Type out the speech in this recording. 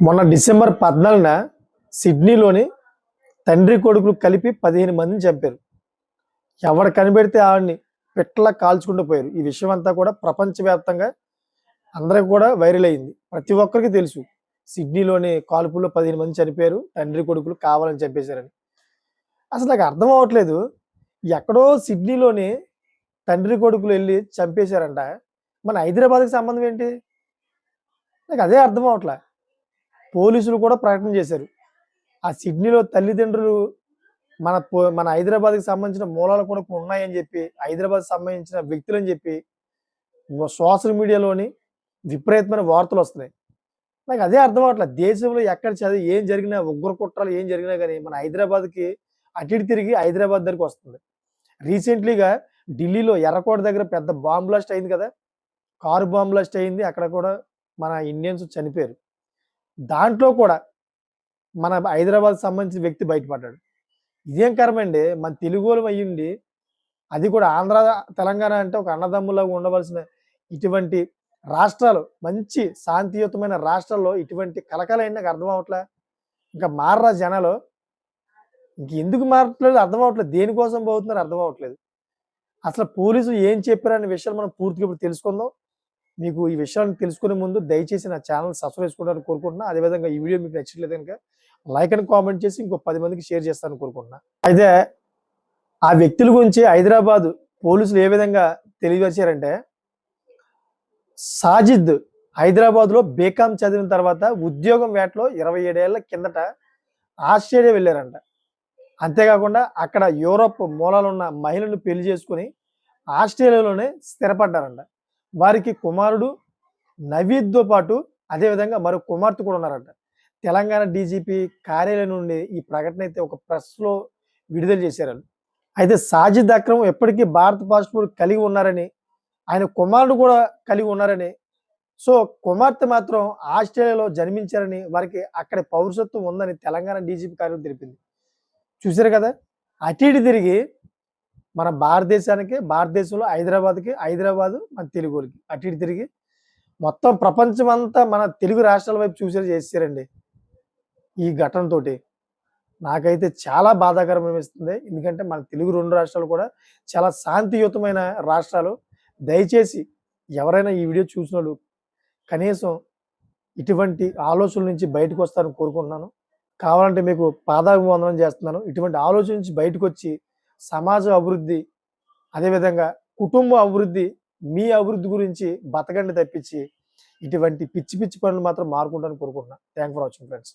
మొన్న డిసెంబర్ పద్నాలుగున సిడ్నీలోని తండ్రి కొడుకులు కలిపి పదిహేను మందిని చంపారు. ఎవడు కనిపెడితే ఆవిడ్ని పిట్టలా కాల్చుకుంటూ పోయారు. ఈ విషయం అంతా కూడా ప్రపంచవ్యాప్తంగా అందరికి కూడా వైరల్ అయింది. ప్రతి ఒక్కరికి తెలుసు. సిడ్నీలోని కాల్పుల్లో పదిహేను మంది చనిపోయారు. తండ్రి కొడుకులు కావాలని చంపేశారని అసలు నాకు అర్థం అవ్వట్లేదు. ఎక్కడో సిడ్నీలోని తండ్రి కొడుకులు వెళ్ళి చంపేశారంట. మన హైదరాబాద్కి సంబంధం ఏంటి? నాకు అదే అర్థం అవట్లే పోలీసులు కూడా ప్రకటన చేశారు. ఆ సిడ్నీలో తల్లిదండ్రులు మన పో- మన హైదరాబాద్కి సంబంధించిన మూలాలు కూడా ఉన్నాయని చెప్పి హైదరాబాద్ సంబంధించిన వ్యక్తులని చెప్పి సోషల్ మీడియాలోని విపరీతమైన వార్తలు వస్తున్నాయి. నాకు అదే అర్థం అవట్లేదు దేశంలో ఎక్కడ చదివి ఏం జరిగినా ఉగ్ర కుట్రలు ఏం జరిగినా కానీ మన హైదరాబాద్కి అటు ఇటు తిరిగి హైదరాబాద్ దగ్గరికి వస్తుంది. రీసెంట్లీగా ఢిల్లీలో ఎర్రకోట దగ్గర పెద్ద బాంబ్ బ్లాస్ట్ అయింది కదా! కారు బాంబ్ బ్లాస్ట్ అయింది. అక్కడ కూడా మన ఇండియన్స్ చనిపోయారు. దాంట్లో కూడా మన హైదరాబాద్ సంబంధించిన వ్యక్తి బయటపడ్డాడు. ఇదేం కరమండి? మన తెలుగులో అయ్యుండి అది కూడా ఆంధ్ర తెలంగాణ అంటే ఒక అన్నదమ్ములాగా ఉండవలసిన ఇటువంటి రాష్ట్రాలు మంచి శాంతియుతమైన రాష్ట్రాల్లో ఇటువంటి కలకలైన నాకు అర్థం అవట్లే ఇంకా మారరా జనాలు? ఇంక ఎందుకు మారట్లేదు? అర్థం అవట్లేదు దేనికోసం పోతుందని అర్థం అవట్లేదు అసలు పోలీసులు ఏం చెప్పారనే విషయాలు మనం పూర్తిగా ఇప్పుడు తెలుసుకుందాం. మీకు ఈ విషయాలను తెలుసుకునే ముందు దయచేసి నా ఛానల్ సబ్స్క్రైబ్ చేసుకోవడానికి కోరుకుంటున్నా. అదేవిధంగా ఈ వీడియో మీకు నచ్చట్లేదు కనుక లైక్ అని కామెంట్ చేసి ఇంకో పది మందికి షేర్ చేస్తాను కోరుకుంటున్నా. అయితే ఆ వ్యక్తుల గురించి హైదరాబాద్ పోలీసులు ఏ విధంగా తెలియజేశారంటే సాజిద్ హైదరాబాద్లో బీకామ్ చదివిన తర్వాత ఉద్యోగం వేటలో ఇరవై ఏడేళ్ళ కిందట ఆస్ట్రేలియా వెళ్ళారంట. అంతేకాకుండా అక్కడ యూరోప్ మూలాలున్న మహిళను పెళ్ళి చేసుకుని ఆస్ట్రేలియాలోనే స్థిరపడ్డారంట. వారికి కుమారుడు నవీద్తో పాటు అదేవిధంగా మరో కుమార్తె కూడా ఉన్నారంట. తెలంగాణ డీజీపీ కార్యాలయం నుండి ఈ ప్రకటన అయితే ఒక ప్రెస్లో విడుదల చేశారు అయితే సాజిద్ అక్రమ్ ఎప్పటికీ భారత పాస్పోర్ట్ కలిగి ఉన్నారని ఆయన కుమారుడు కూడా కలిగి ఉన్నారని సో కుమార్తె మాత్రం ఆస్ట్రేలియాలో జన్మించారని వారికి అక్కడ పౌరసత్వం ఉందని తెలంగాణ డీజీపీ కార్యాలయం తెలిపింది. చూశారు కదా? అటు ఇటు తిరిగి మన భారతదేశానికి భారతదేశంలో హైదరాబాద్కి హైదరాబాద్ మన తెలుగులకి అటు ఇటు తిరిగి మొత్తం ప్రపంచం అంతా మన తెలుగు రాష్ట్రాల వైపు చూసేలా చేశారండి ఈ ఘటనతోటి. నాకైతే చాలా బాధాకరం అనిపిస్తుంది. ఎందుకంటే మన తెలుగు రెండు రాష్ట్రాలు కూడా చాలా శాంతియుతమైన రాష్ట్రాలు. దయచేసి ఎవరైనా ఈ వీడియో చూసిన వాళ్ళు కనీసం ఇటువంటి ఆలోచనల నుంచి బయటకు వస్తారని కోరుకుంటున్నాను. కావాలంటే మీకు పాదాభివందనం చేస్తున్నాను. ఇటువంటి ఆలోచన నుంచి బయటకు వచ్చి సమాజ అభివృద్ధి అదేవిధంగా కుటుంబ అభివృద్ధి మీ అభివృద్ధి గురించి బతకండి తప్పించి ఇటువంటి పిచ్చి పిచ్చి పనులు మాత్రం మారుకుంటాను కోరుకుంటున్నాను థ్యాంక్ ఫర్ వాచింగ్ ఫ్రెండ్స్